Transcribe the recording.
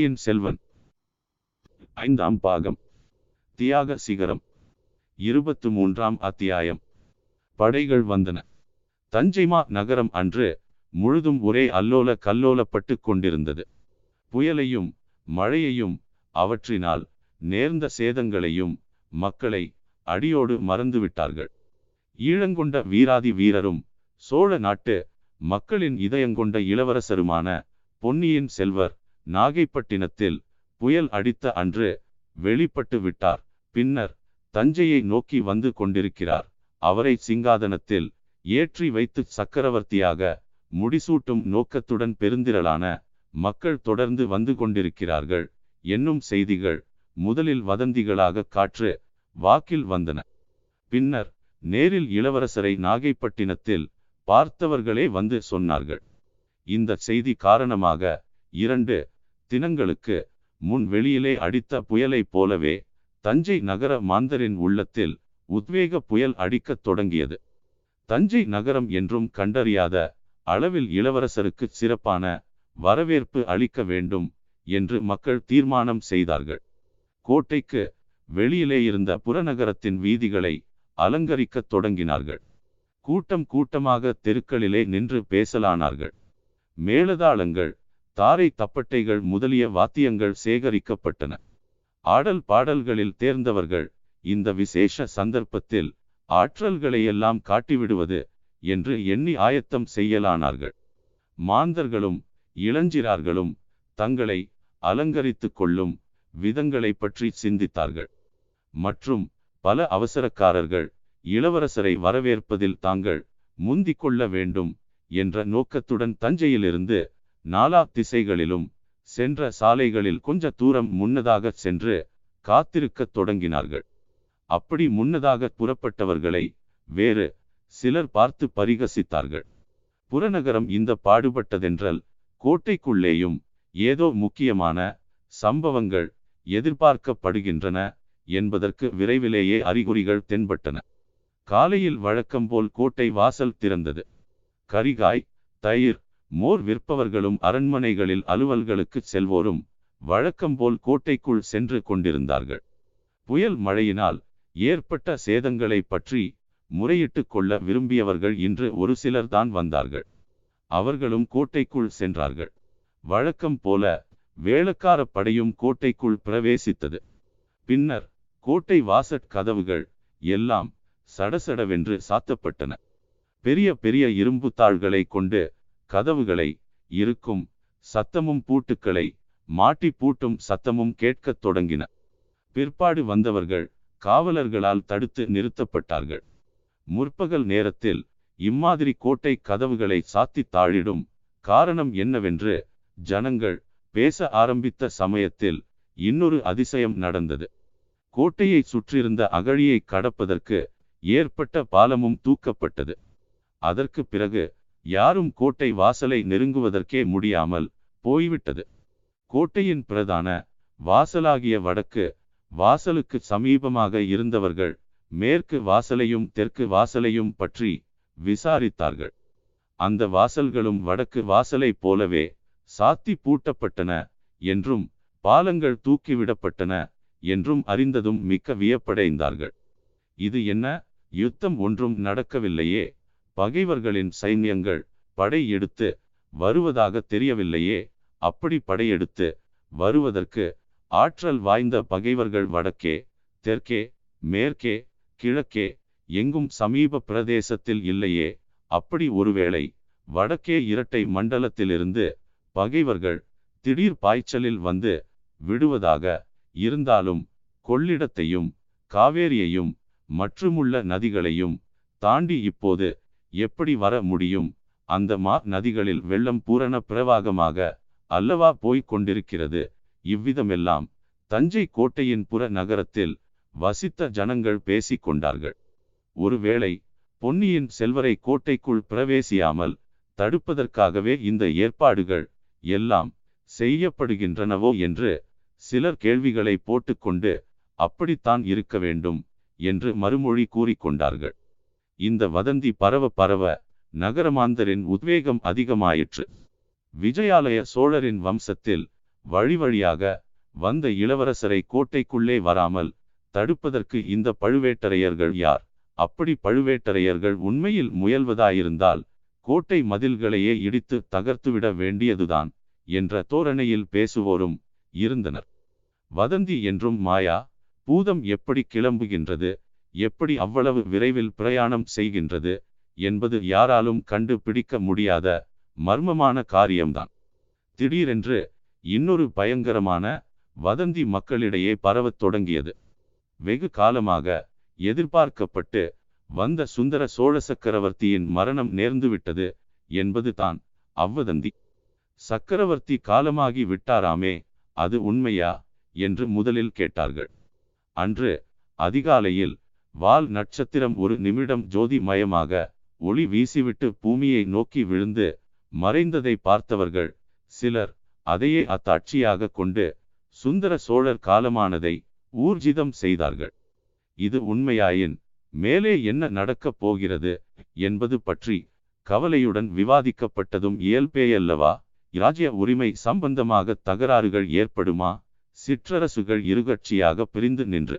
பொன்னியின் செல்வன். ஐந்தாம் பாகம். தியாக சிகரம். இருபத்து மூன்றாம் அத்தியாயம். படைகள் வந்தன. தஞ்சைமா நகரம் அன்று முழுதும் ஒரே அல்லோல கல்லோலப்பட்டு கொண்டிருந்தது. புயலையும் மழையையும் அவற்றினால் நேர்ந்த சேதங்களையும் மக்களை அடியோடு மறந்துவிட்டார்கள். ஈழங்கொண்ட வீராதி வீரரும் சோழ நாட்டு மக்களின் இதயங்கொண்ட இளவரசருமான பொன்னியின் செல்வர் நாகைப்பட்டினத்தில் புயல் அடித்த அன்று வெளிப்பட்டு விட்டார். பின்னர் தஞ்சையை நோக்கி வந்து கொண்டிருக்கிறார். அவரை சிங்காதனத்தில் ஏற்றி வைத்து சக்கரவர்த்தியாக முடிசூட்டும் நோக்கத்துடன் பெருந்திரளான மக்கள் தொடர்ந்து வந்து கொண்டிருக்கிறார்கள். என்னும் செய்திகள் முதலில் வதந்திகளாக காற்று வாக்கில் வந்தன. பின்னர் நேரில் இளவரசரை நாகைப்பட்டினத்தில் பார்த்தவர்களே வந்து சொன்னார்கள். இந்த செய்தி காரணமாக இரண்டு தினங்களுக்கு முன் வெளியிலே அடித்த புயலைப் போலவே தஞ்சை நகர மாந்தரின் உள்ளத்தில் உத்வேக புயல் அடிக்கத் தொடங்கியது. தஞ்சை நகரம் என்றும் கண்டறியாத அளவில் இளவரசருக்கு சிறப்பான வரவேற்பு அளிக்க வேண்டும் என்று மக்கள் தீர்மானம் செய்தார்கள். கோட்டைக்கு வெளியிலே இருந்த புறநகரத்தின் வீதிகளை அலங்கரிக்கத் தொடங்கினார்கள். கூட்டம் கூட்டமாக தெருக்களிலே நின்று பேசலானார்கள். மேலதாளங்கள் தாரை தப்பட்டைகள் முதலிய வாத்தியங்கள் சேகரிக்கப்பட்டன. ஆடல் பாடல்களில் தேர்ந்தவர்கள் இந்த விசேஷ சந்தர்ப்பத்தில் ஆற்றல்களையெல்லாம் காட்டிவிடுவது என்று எண்ணி ஆயத்தம் செய்யலானார்கள். மாந்தர்களும் இளஞ்சிறார்களும் தங்களை அலங்கரித்துக் கொள்ளும் விதங்களை பற்றி சிந்தித்தார்கள். மற்றும் பல அவசரக்காரர்கள் இளவரசரை வரவேற்பதில் தாங்கள் முந்திக் கொள்ள வேண்டும் என்ற நோக்கத்துடன் தஞ்சையிலிருந்து நாலா திசைகளிலும் சென்ற சாலைகளில் கொஞ்ச தூரம் முன்னதாக சென்று காத்திருக்கத் தொடங்கினார்கள். அப்படி முன்னதாக புறப்பட்டவர்களை வேறு சிலர் பார்த்து பரிகசித்தார்கள். புறநகரம் இந்த பாடுபட்டதென்றால் கோட்டைக்குள்ளேயும் ஏதோ முக்கியமான சம்பவங்கள் எதிர்பார்க்கப்படுகின்றன என்பதற்கு விரைவிலேயே அறிகுறிகள் தென்பட்டன. காலையில் வழக்கம்போல் கோட்டை வாசல் திறந்தது. கரிகாய் தயிர் மோர் விற்பவர்களும் அரண்மனைகளில் அலுவல்களுக்குச் செல்வோரும் வழக்கம்போல் கோட்டைக்குள் சென்று கொண்டிருந்தார்கள். புயல் மழையினால் ஏற்பட்ட சேதங்களை பற்றி முறையிட்டு கொள்ள விரும்பியவர்கள் இன்று ஒரு சிலர் தான் வந்தார்கள். அவர்களும் கோட்டைக்குள் சென்றார்கள். வழக்கம் போல வேளக்கார படையும் கோட்டைக்குள் பிரவேசித்தது. பின்னர் கோட்டை வாசற் கதவுகள் எல்லாம் சடசடவென்று சாத்தப்பட்டன. பெரிய பெரிய இரும்பு தாள்களை கொண்டு கதவுகளை இருக்கும் சத்தமும் பூட்டுக்களை மாட்டி பூட்டும் சத்தமும் கேட்கத் தொடங்கின. பிற்பாடு வந்தவர்கள் காவலர்களால் தடுத்து நிறுத்தப்பட்டார்கள். முற்பகல் நேரத்தில் இம்மாதிரி கோட்டை கதவுகளை சாத்தி தாழிடும் காரணம் என்னவென்று ஜனங்கள் பேச ஆரம்பித்த சமயத்தில் இன்னொரு அதிசயம் நடந்தது. கோட்டையை சுற்றியிருந்த அகழியை கடப்பதற்கு ஏற்பட்ட பாலமும் தூக்கப்பட்டது. அதற்கு பிறகு யாரும் கோட்டை வாசலை நெருங்குவதற்கே முடியாமல் போய்விட்டது. கோட்டையின் பிரதான வாசலாகிய வடக்கு வாசலுக்கு சமீபமாக இருந்தவர்கள் மேற்கு வாசலையும் தெற்கு வாசலையும் பற்றி விசாரித்தார்கள். அந்த வாசல்களும் வடக்கு வாசலைப் போலவே சாத்தி பூட்டப்பட்டன என்றும் பாலங்கள் தூக்கிவிடப்பட்டன என்றும் அறிந்ததும் மிக்க வியப்படைந்தார்கள். இது என்ன? யுத்தம் ஒன்றும் நடக்கவில்லையே. பகைவர்களின் சைன்யங்கள் படை எடுத்து வருவதாக தெரியவில்லையே? அப்படி படையெடுத்து வருவதற்கு ஆற்றல் வாய்ந்த பகைவர்கள் வடக்கே தெற்கே மேற்கே கிழக்கே எங்கும் சமீப பிரதேசத்தில் இல்லையே? அப்படி ஒருவேளை வடக்கே இரட்டை மண்டலத்திலிருந்து பகைவர்கள் திடீர் பாய்ச்சலில் வந்து விடுவதாக இருந்தாலும் கொள்ளிடத்தையும் காவேரியையும் மற்றுமுள்ள நதிகளையும் தாண்டி இப்போது எப்படி வர முடியும்? அந்த மா நதிகளில் வெள்ளம் பூரண பிரவாகமாக அல்லவா போய்க் கொண்டிருக்கிறது. இவ்விதமெல்லாம் தஞ்சை கோட்டையின் புற நகரத்தில் வசித்த ஜனங்கள் பேசிக் கொண்டார்கள். ஒருவேளை பொன்னியின் செல்வரை கோட்டைக்குள் பிரவேசியாமல் தடுப்பதற்காகவே இந்த ஏற்பாடுகள் எல்லாம் செய்யப்படுகின்றனவோ என்று சிலர் கேள்விகளை போட்டுக்கொண்டு அப்படித்தான் இருக்க வேண்டும் என்று மறுமொழி கூறிக்கொண்டார்கள் இந்த வதந்தி பரவ பரவ நகரமாந்தரின் உத்வேகம் அதிகமாயிற்று. விஜயாலய சோழரின் வம்சத்தில் வழி வழியாக வந்த இளவரசரை கோட்டைக்குள்ளே வராமல் தடுப்பதற்கு இந்த பழுவேட்டரையர்கள் யார்? அப்படி பழுவேட்டரையர்கள் உண்மையில் முயல்வதாயிருந்தால் கோட்டை மதில்களையே இடித்து தகர்த்துவிட வேண்டியதுதான் என்ற தோரணையில் பேசுவோரும் இருந்தனர். வதந்தி என்றும் மாயா பூதம் எப்படி கிளம்புகின்றது? எப்படி அவ்வளவு விரைவில் பிரயாணம் செய்கின்றது என்பது யாராலும் கண்டுபிடிக்க முடியாத மர்மமான காரியம்தான். திடீரென்று இன்னொரு பயங்கரமான வதந்தி மக்களிடையே பரவத் தொடங்கியது. வெகு காலமாக எதிர்பார்க்கப்பட்டு வந்த சுந்தர சோழ சக்கரவர்த்தியின் மரணம் நேர்ந்துவிட்டது என்பது தான் அவ்வதந்தி. சக்கரவர்த்தி காலமாகி விட்டாராமே அது உண்மையா? என்று முதலில் கேட்டார்கள். அன்று அதிகாலையில் வால் நட்சத்திரம் ஒரு நிமிடம் ஜோதிமயமாக ஒளி வீசிவிட்டு பூமியை நோக்கி விழுந்து மறைந்ததை பார்த்தவர்கள் சிலர் அதையே அத்தாட்சியாக கொண்டு சுந்தர சோழர் காலமானதை ஊர்ஜிதம் செய்தார்கள். இது உண்மையாயின் மேலே என்ன நடக்கப் போகிறது என்பது பற்றி கவலையுடன் விவாதிக்கப்பட்டதும் இயல்பேயல்லவா? இராஜ்ய உரிமை சம்பந்தமாக தகராறுகள் ஏற்படுமா? சிற்றரசுகள் இருகட்சியாக பிரிந்து நின்று